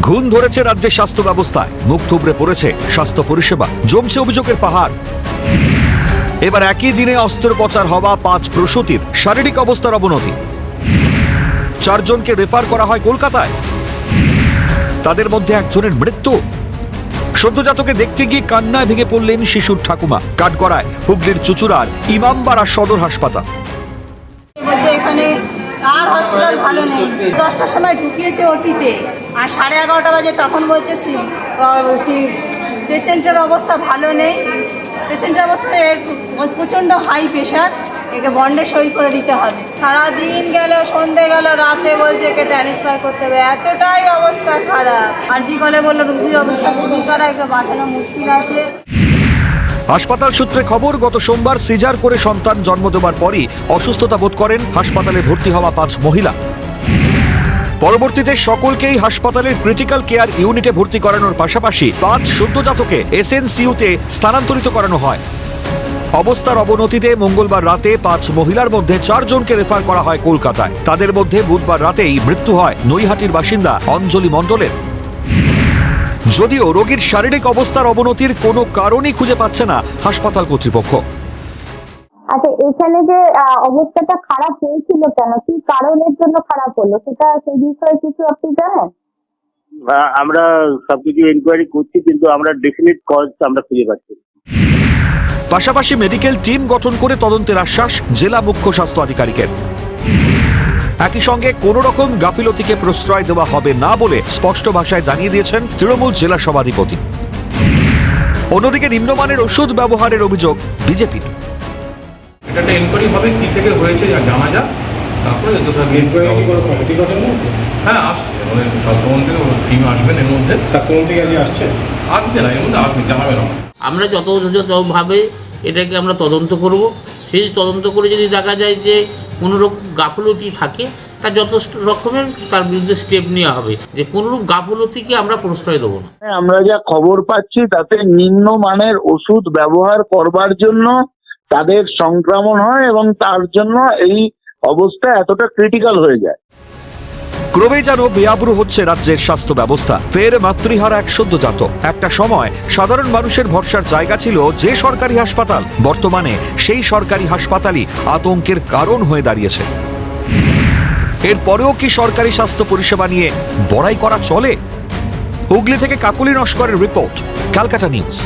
ঘুণ ধরেছে রাজ্যের স্বাস্থ্য ব্যবস্থায়। মুখ থুবড়ে পড়েছে স্বাস্থ্য পরিষেবা। জমছে অভিযোগের পাহাড়। এবার একই দিনে অস্ত্রোপচার হওয়া পাঁচ প্রসূতির শারীরিক অবস্থার অবনতি। চারজনকে রেফার করা হয় কলকাতায়। তাদের মধ্যে একজনের মৃত্যু। সদ্যজাতকে দেখতে গিয়ে কান্নায় ভেঙে পড়লেন শিশুর ঠাকুমা। কাঠগড়ায় হুগলির চুচুড়ার ইমামবাড়া সদর হাসপাতাল। আর হসপিটাল ভালো নেই। দশটার সময় ঢুকিয়েছে ওটিতে। আর সাড়ে এগারোটা বাজে তখন বলছে পেশেন্টের অবস্থা ভালো নেই। পেশেন্টের অবস্থা এর প্রচণ্ড হাই প্রেশার। একে বন্ডে সই করে দিতে হবে। সারাদিন গেল, সন্ধে গেল, রাতে বলছে একে ট্রান্সফার করতে হবে। এতটাই অবস্থা খারাপ। আর জি কলে বলল, রুগীর অবস্থা খুবই খারাপ, একে বাঁচানো মুশকিল আছে। হাসপাতাল সূত্রে খবর, গত সোমবার সিজার করে সন্তান জন্ম দেওয়ার পরই অসুস্থতা বোধ করেন হাসপাতালে ভর্তি হওয়া পাঁচ মহিলা। পরবর্তীতে সকলকেই হাসপাতালের ক্রিটিক্যাল কেয়ার ইউনিটে ভর্তি করানোর পাশাপাশি পাঁচ সদ্যজাতকে এসএনসিউতে স্থানান্তরিত করানো হয়। অবস্থার অবনতিতে মঙ্গলবার রাতে পাঁচ মহিলার মধ্যে চারজনকে রেফার করা হয় কলকাতায়। তাদের মধ্যে বুধবার রাতেই মৃত্যু হয় নৈহাটির বাসিন্দা অঞ্জলি মণ্ডলের। যদিও রোগীর শারীরিক অবস্থার অবনতির কোনো কারণই খুঁজে পাচ্ছে না হাসপাতাল কর্তৃপক্ষ। আচ্ছা এখানে যে আহ, অবস্থাটা খারাপ হয়েছিল কেন? কি কারণের জন্য খারাপ হলো? সেটা সেই বিষয়ে কিছু আপনি জানেন? আহ, আমরা সবকিছু এনকোয়ারি করছি কিন্তু আমরা ডেফিনেট কজ আমরা খুঁজে পাচ্ছি পাশাপাশি মেডিকেল টিম গঠন করে তদন্তের আশ্বাস জেলা মুখ্য স্বাস্থ্য আধিকারিকের। একই সঙ্গে কোন রকম গাফিলতিকে প্রশ্রয় দেওয়া হবে না বলে স্পষ্ট ভাষায় জানিয়ে দিয়েছেন তৃণমূল জেলা সভাধিপতি। অন্যদিকে নিম্নমানের ওষুধ ব্যবহারের অভিযোগ বিজেপির এটা একটা এনকোয়ারি হবে কি থেকে হয়েছে জানা যাক। তারপরে যথাযথ কমিটি গঠন হয়েছে? হ্যাঁ আসছে। আমাদের স্বাস্থ্যমন্ত্রী টিম আসবেন এর মধ্যে। স্বাস্থ্যমন্ত্রী কাজে আসছে? আসবে না এর মধ্যে আসবে জানাবেন আমাকে আমরা যথাযথভাবে এটাকে আমরা তদন্ত করব। সেই তদন্ত করে যদি দেখা যায় যে কোনো রকম গাফলতি থাকে তার যথেষ্ট রকমের তার বিরুদ্ধে স্টেপ নেওয়া হবে। যে কোনোরূপ গাফলতিকে আমরা প্রশ্রয় দেবো না। হ্যাঁ, আমরা যা খবর পাচ্ছি তাতে নিম্ন মানের ওষুধ ব্যবহার করবার জন্য তাদের সংক্রমণ হয় এবং তার জন্য এই অবস্থা এতটা ক্রিটিক্যাল হয়ে যায়। ক্রমেই যেন বেআব্রু হচ্ছে রাজ্যের স্বাস্থ্য ব্যবস্থা। ফের মাতৃহারা এক সদ্যজাত একটা সময় সাধারণ মানুষের ভরসার জায়গা ছিল যে সরকারি হাসপাতাল। বর্তমানে সেই সরকারি হাসপাতালই আতঙ্কের কারণ হয়ে দাঁড়িয়েছে। এরপরেও কি সরকারি স্বাস্থ্য পরিষেবা নিয়ে বড়াই করা চলে? হুগলি থেকে কাকুলি নস্করের রিপোর্ট, ক্যালকাটা নিউজ।